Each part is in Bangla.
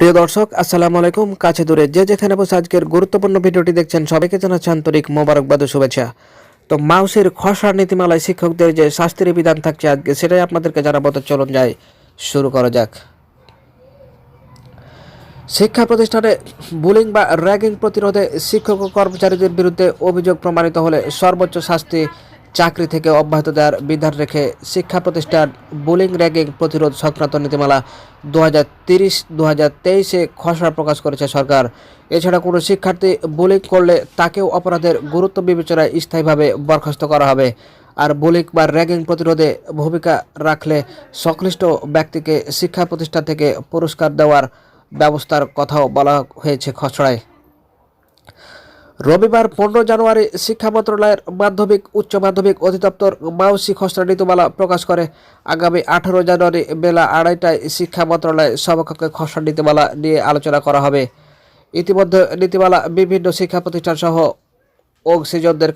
প্রিয় দর্শক, আসসালামু আলাইকুম। কাছে দূরে যে যেখানে বসে আজকের গুরুত্বপূর্ণ ভিডিওটি দেখছেন, সবাইকে জানাচ্ছি আন্তরিক মোবারকবাদ শুভেচ্ছা। তো মাউসের খসড়া নীতিমালায় শিক্ষকদের যে শাস্তির বিধান থাকছে আজকে, সেটাই আপনাদেরকে জানাব। তো চলুন যাই, শুরু করা যাক। শিক্ষা প্রতিষ্ঠানে বুলিং বা র্যাগিং প্রতিরোধে শিক্ষক ও কর্মচারীদের বিরুদ্ধে অভিযোগ প্রমাণিত হলে সর্বোচ্চ শাস্তি চাকরি থেকে অব্যাহত দেওয়ার বিধান রেখে শিক্ষা প্রতিষ্ঠান বুলিং র্যাগিং প্রতিরোধ সংক্রান্ত নীতিমালা দু হাজার তিরিশ দু হাজার তেইশে খসড়া প্রকাশ করেছে সরকার। এছাড়া কোনো শিক্ষার্থী বুলিং করলে তাকেও অপরাধের গুরুত্ব বিবেচনায় স্থায়ীভাবে বরখাস্ত করা হবে। আর বুলিং বা র্যাগিং প্রতিরোধে ভূমিকা রাখলে সংশ্লিষ্ট ব্যক্তিকে শিক্ষা প্রতিষ্ঠান থেকে পুরস্কার দেওয়ার ব্যবস্থার কথাও বলা হয়েছে খসড়ায়। রবিবার পনেরো জানুয়ারি শিক্ষা মন্ত্রণালয়ের মাধ্যমিক, উচ্চ মাধ্যমিক অধিদপ্তর মাউসি খসড়া নীতিমালা প্রকাশ করে। আগামী আঠারো জানুয়ারি বেলা আড়াইটায় শিক্ষা মন্ত্রণালয় সভাকক্ষে খসড়া নীতিমালা নিয়ে আলোচনা করা হবে। ইতিমধ্যে নীতিমালা বিভিন্ন শিক্ষা প্রতিষ্ঠান সহ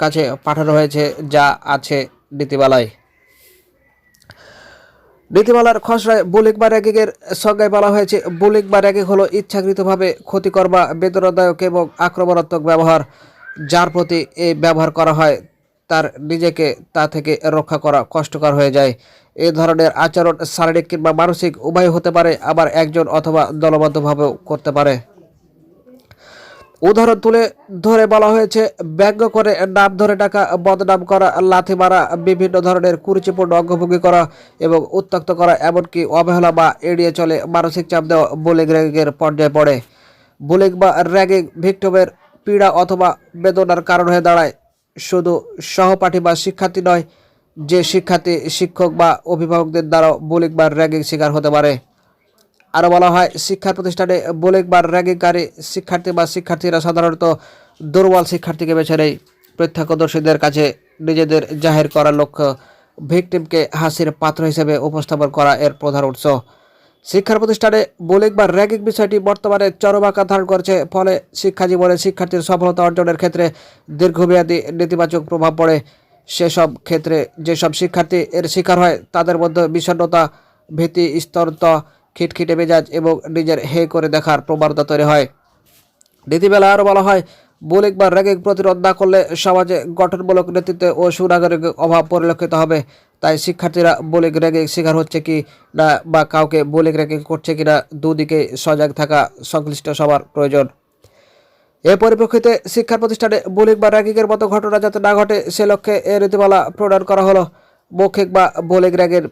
কাছে পাঠানো হয়েছে, যা আছে নীতিমালায়। নীতিমালার খসড়ায় বুলিক বা র্যাগিংয়ের সংজ্ঞায় বলা হয়েছে, বুলিক বা র্যাগিং হলো ইচ্ছাকৃতভাবে ক্ষতিকর বা বেদনাদায়ক এবং আক্রমণাত্মক ব্যবহার যার প্রতি এই ব্যবহার করা হয়, তার নিজেকে তা থেকে রক্ষা করা কষ্টকর হয়ে যায়। এ ধরনের আচরণ শারীরিক কিংবা মানসিক উভয় হতে পারে, আবার একজন অথবা দলবদ্ধভাবেও করতে পারে। উদাহরণ তুলে ধরে বলা হয়েছে, ব্যঙ্গ করে নাম ধরে টাকা বদনাম করা, লাথি মারা, বিভিন্ন ধরনের কুরুচিপূর্ণ অঙ্গভঙ্গি করা এবং উত্তক্ত করা, এমনকি অবহেলা বা এড়িয়ে চলে মানসিক চাপ দেওয়া বুলিং র্যাগিংয়ের পর্যায়ে পড়ে। বুলিং বা র্যাগিং ভিক্টমের পীড়া অথবা বেদনার কারণ হয়ে দাঁড়ায়। শুধু সহপাঠী বা শিক্ষার্থী নয়, যে শিক্ষার্থী, শিক্ষক বা অভিভাবকদের দ্বারাও বুলিং বা র্যাগিং শিকার হতে পারে। আরও বলা হয়, শিক্ষা প্রতিষ্ঠানে বুলিং বা র্যাগিংকারী শিক্ষার্থী বা শিক্ষার্থীরা সাধারণত দুর্বল শিক্ষার্থীকে বেছে নেয়। প্রত্যক্ষদর্শীদের কাছে নিজেদের জাহির করার লক্ষ্য ভিকটিমকে হাসির পাত্র হিসেবে উপস্থাপন করা এর প্রধান উৎস। শিক্ষা প্রতিষ্ঠানে বুলিং বা র্যাগিং বিষয়টি বর্তমানে চরম আকার ধারণ করছে, ফলে শিক্ষা জীবনে শিক্ষার্থীর সফলতা অর্জনের ক্ষেত্রে দীর্ঘমেয়াদী নেতিবাচক প্রভাব পড়ে। সেসব ক্ষেত্রে যেসব শিক্ষার্থী এর শিকার হয়, তাদের মধ্যে বিষণ্ণতা, ভীতি স্তরতা খিটখিটে মেজাজ এবং নিজের হে করে দেখার প্রবণতা তৈরি হয়। নীতিবেলা আরও বলা হয় বুলিং বা র্যাগিং প্রতিরোধ না করলে সমাজে গঠনমূলক নেতৃত্বে ও সুনাগরিক অভাব পরিলক্ষিত হবে। তাই শিক্ষার্থীরা বুলিং র্যাগিং শিকার হচ্ছে কি না বা কাউকে বুলিং র্যাগিং করছে কি না দুদিকে সজাগ থাকা সংশ্লিষ্ট সবার প্রয়োজন। এ পরিপ্রেক্ষিতে শিক্ষা প্রতিষ্ঠানে বুলিং বা র্যাগিংয়ের মতো ঘটনা যাতে না ঘটে, সে লক্ষ্যে এ নীতিমালা প্রণয়ন করা হলো। মৌখিক বা বুলিং র্যাগের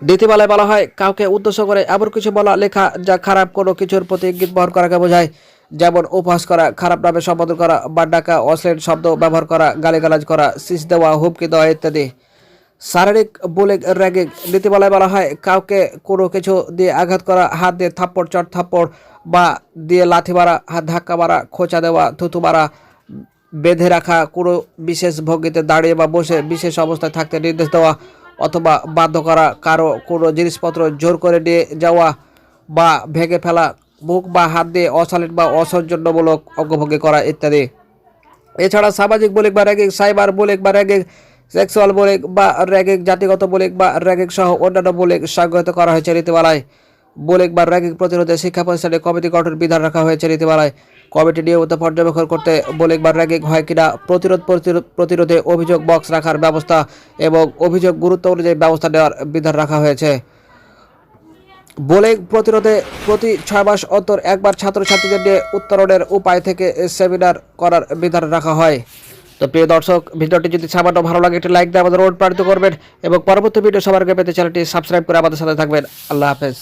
নীতিমালায় বলা হয়, কাউকে উদ্দেশ্য করে এমন কিছু বলা, লেখা যা খারাপ কোনো কিছুর প্রতি ইঙ্গিত বহন করাকে বোঝায়। যেমন উপহাস করা, খারাপ নামে সম্বোধন করা বা ডাকা অশ্লীল শব্দ ব্যবহার করা, গালিগালাজ করা শীষ দেওয়া, হুমকি দেওয়া ইত্যাদি। শারীরিক বুলিং, র্যাগিং নীতিমালায় বলা হয়, কাউকে কোনো কিছু দিয়ে আঘাত করা, হাত দিয়ে থাপ্পড়, চট থাপ্পড় বা দিয়ে লাথি মারা, হাত ধাক্কা মারা, খোঁচা দেওয়া থুতু মারা, বেঁধে রাখা, কোনো বিশেষ ভঙ্গিতে দাঁড়িয়ে বা বসে বিশেষ অবস্থায় থাকতে নির্দেশ দেওয়া অথবা বাধ্য করা কারও কোনো জিনিসপত্র জোর করে নিয়ে যাওয়া বা ভেঙে ফেলা, মুখ বা হাত দিয়ে অশালীন বা অসৌজন্যমূলক অঙ্গভঙ্গি করা ইত্যাদি। এছাড়া সামাজিক বুলিং বা র্যাগিং, সাইবার বুলিং বা র্যাগিং, সেক্সুয়াল বুলিং বা র্যাগিং, জাতিগত বুলিং বা র্যাগিং সহ অন্যান্য বুলিং সংগঠিত করা হয়েছে নীতিমালায়। বুলিং বা র্যাগিং প্রতিরোধে শিক্ষা প্রতিষ্ঠানে কমিটি গঠন বিধান রাখা হয়েছে নীতিমালায়। কমিটি নিয়মিত পর্যবেক্ষণ করতে বুলিং বা র্যাগিং হয় কিনা প্রতিরোধ, প্রতিরোধ- অভিযোগ বক্স রাখার ব্যবস্থা এবং অভিযোগ গুরুত্ব অনুযায়ী ব্যবস্থা নেওয়ার বিধান রাখা হয়েছে। বুলিং প্রতিরোধে প্রতি ছয় মাস অন্তর একবার ছাত্রছাত্রীদের নিয়ে উত্তরণের উপায় থেকে সেমিনার করার বিধান রাখা হয়। তো প্রিয় দর্শক, ভিডিওটি যদি সামান্য ভালো লাগে, একটি লাইক দিয়ে আমাদের অনুপ্রাণিত করবেন এবং পরবর্তী ভিডিও সবার আগে পেতে চ্যানেলটি সাবস্ক্রাইব করে আমাদের সাথে থাকবেন। আল্লাহ হাফেজ।